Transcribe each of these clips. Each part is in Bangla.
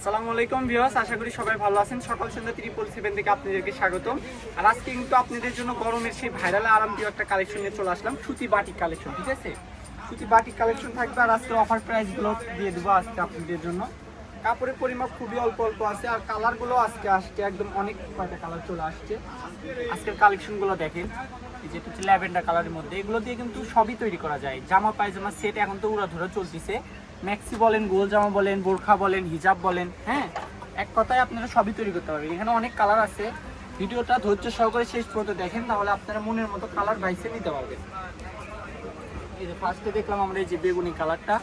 আসসালামু আলাইকুম ভিউয়ার্স, আশা করি সবাই ভালো আছেন। সকাল সন্ধ্যা ত্রিপল সেভেন থেকে আপনাদেরকে স্বাগতম। আর আজকে কিন্তু আপনাদের জন্য গরমের সেই ভাইরাল আরামপ্রিয় একটা কালেকশন নিয়ে চলে আসলাম, সুতি বাটিক কালেকশন ঠিক আছে? সুতি বাটিক কালেকশন থাকবে আর আজকে অফার প্রাইসগুলো দিয়ে দেবো আজকে আপনাদের জন্য। কাপড়ের পরিমাপ খুবই অল্প অল্প আছে আর কালারগুলো আজকে আসছে, একদম অনেক কয়টা কালার চলে আসছে। আজকের কালেকশনগুলো দেখেন যেটা হচ্ছে ল্যাভেন্ডার কালারের মধ্যে। এগুলো দিয়ে কিন্তু সবই তৈরি করা যায়। জামা, পায়জামা, সেট এখন তো উড়াধুরা চলতেছে। ম্যাক্সি বলেন গোল জামা বলেন বোরখা বলেন হিজাব বলেন হ্যাঁ? এক কথায় আপনারা সবই তৈরি করতে পারবেন। এখানে অনেক কালার আছে। ভিডিওটা ধৈর্য সহকারে শেষ পর্যন্ত দেখেন, তাহলে আপনারা মনের মতো কালার বাইসে নিতে পারবেন। ফার্স্টে দেখলাম আমরা এই যে বেগুনি কালারটা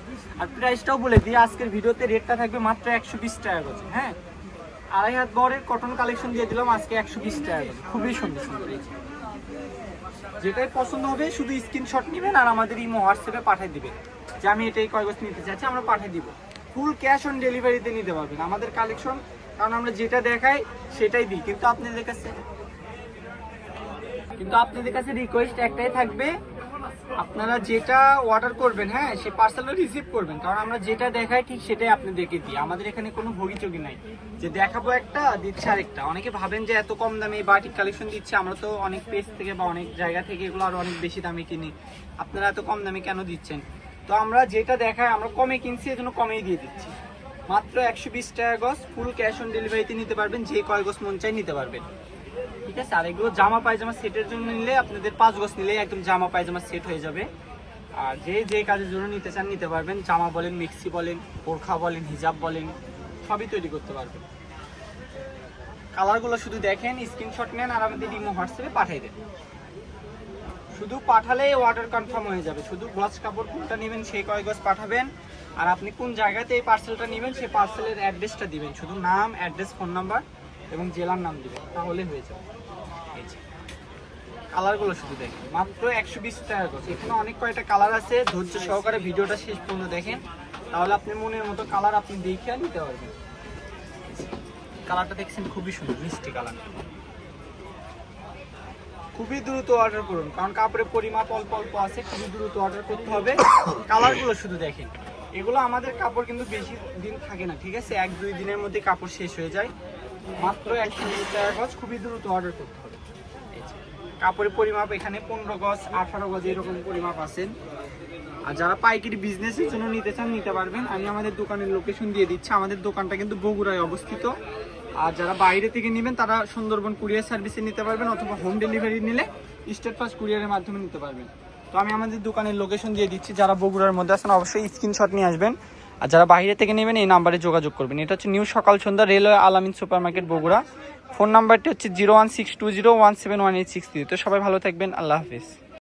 আর প্রাইসটাও বলে দিই, আজকের ভিডিওতে রেটটা থাকবে মাত্র একশো বিশ টাকা করে হ্যাঁ? আড়াই হাত বরের কটন কালেকশন দিয়ে দিলাম আজকে একশো বিশ টাকা খুবই সুন্দর সুন্দর যেটাই পছন্দ হবে, শুধু স্ক্রিনশট নেবেন আর আমাদের ইমো হোয়াটসঅ্যাপে পাঠিয়ে দিবেন। যে আমি এটাই কয় বস্তু নিতে চাচ্ছি, আমরা পাঠিয়ে দিব। ফুল ক্যাশ অন ডেলিভারিতে নিতে পারবেন। আমাদের কালেকশন কারণ আমরা যেটা দেখাই, সেটাই দিই। কিন্তু আপনাদের কাছে কিন্তু আপনাদের কাছে রিকোয়েস্ট একটাই থাকবে আপনারা যেটা অর্ডার করবেন হ্যাঁ সে পার্সেলও রিসিভ করবেন। কারণ আমরা যেটা দেখাই, ঠিক সেটাই আপনাদেরকে দিই। আমাদের এখানে কোনো ভোগিচোগি নাই। যে দেখাবো একটা, দিচ্ছে আরেকটা। অনেকে ভাবেন যে এত কম দামে বাটিক কালেকশন দিচ্ছে। আমরা তো অনেক পেজ থেকে বা অনেক জায়গা থেকে এগুলো আরও অনেক বেশি দামে কিনি। আপনারা এত কম দামে কেন দিচ্ছেন? তো আমরা যেটা দেখাই, আমরা কমে কিনছি, এজন্য কমেই দিয়ে দিচ্ছি। মাত্র একশো বিশ টাকা গজ ফুল ক্যাশ অন ডেলিভারিতে নিতে পারবেন। যে কয় গজ মন চাই নিতে পারবেন। ঠিক আছে, আর এগুলো জামা পায়জামা সেটের জন্য নিলে আপনাদের পাঁচ গজ নিলে একদম জামা পায়জামা সেট হয়ে যাবে। আর যে যে কাজের জন্য নিতে চান নিতে পারবেন, জামা বলেন, মিক্সি বলেন, বোরখা বলেন, হিজাব বলেন, সবই তৈরি করতে পারবেন। কালারগুলো শুধু দেখেন, স্ক্রিনশট নেন, আর আমাদের ইমো হোয়াটসঅ্যাপে পাঠিয়ে দেন। শুধু পাঠালেই অর্ডার কনফার্ম হয়ে যাবে। শুধু গজ কাপড় কোনটা নেবেন সেই কয় গজ পাঠাবেন, আর আপনি কোন জায়গাতে এই পার্সেলটা নেবেন সেই পার্সেলের অ্যাড্রেসটা দিবেন। শুধু নাম অ্যাড্রেস ফোন নাম্বার এবং জেলার নাম দিবেন, তাহলে হয়ে যাবে। কালারগুলো শুধু দেখেন। মাত্র একশো বিশ টাকা গজ এখানে অনেক কয়টা কালার আছে, ধৈর্য সহকারে ভিডিওটা শেষ পর্যন্ত দেখেন। তাহলে আপনি মনের মতো কালার আপনি দেখে নিতে পারবেন। কালারটা দেখছেন খুবই সুন্দর, মিষ্টি কালার। খুবই দ্রুত অর্ডার করুন, কারণ কাপড়ের পরিমাপ অল্প অল্প আছে, খুবই দ্রুত অর্ডার করতে হবে। কালারগুলো শুধু দেখেন। এগুলো আমাদের কাপড় কিন্তু বেশি দিন থাকে না, ঠিক আছে? এক দুই দিনের মধ্যে কাপড় শেষ হয়ে যায়। মাত্র একশো টাকা গজ খুবই দ্রুত অর্ডার করতে হবে। কাপড়ের পরিমাপ এখানে পনেরো গজ, আঠারো গজ এরকম পরিমাপ আছেন আর যারা পাইকারি বিজনেসের জন্য নিতে চান, নিতে পারবেন। আমি আমাদের দোকানের লোকেশন দিয়ে দিচ্ছি। আমাদের দোকানটা কিন্তু বগুড়ায় অবস্থিত। আর যারা বাইরে থেকে নেবেন, তারা সুন্দরবন কুরিয়ার সার্ভিসে নিতে পারবেন অথবা হোম ডেলিভারি নিলে স্টেট ফাস্ট কুরিয়ারের মাধ্যমে নিতে পারবেন। তো আমি আমাদের দোকানের লোকেশন দিয়ে দিচ্ছি। যারা বগুড়ার মধ্যে আছেন, অবশ্যই স্ক্রিনশট নিয়ে আসবেন। আর যারা বাইরে থেকে নেবেন এই নাম্বারে যোগাযোগ করবেন। এটা হচ্ছে new Sokal Sondha railway Alamin super market Bogura. Phone নাম্বারটি হচ্ছে zero one six two zero one seven one eight six three. তো সবাই ভালো থাকবেন। আল্লাহ হাফিজ।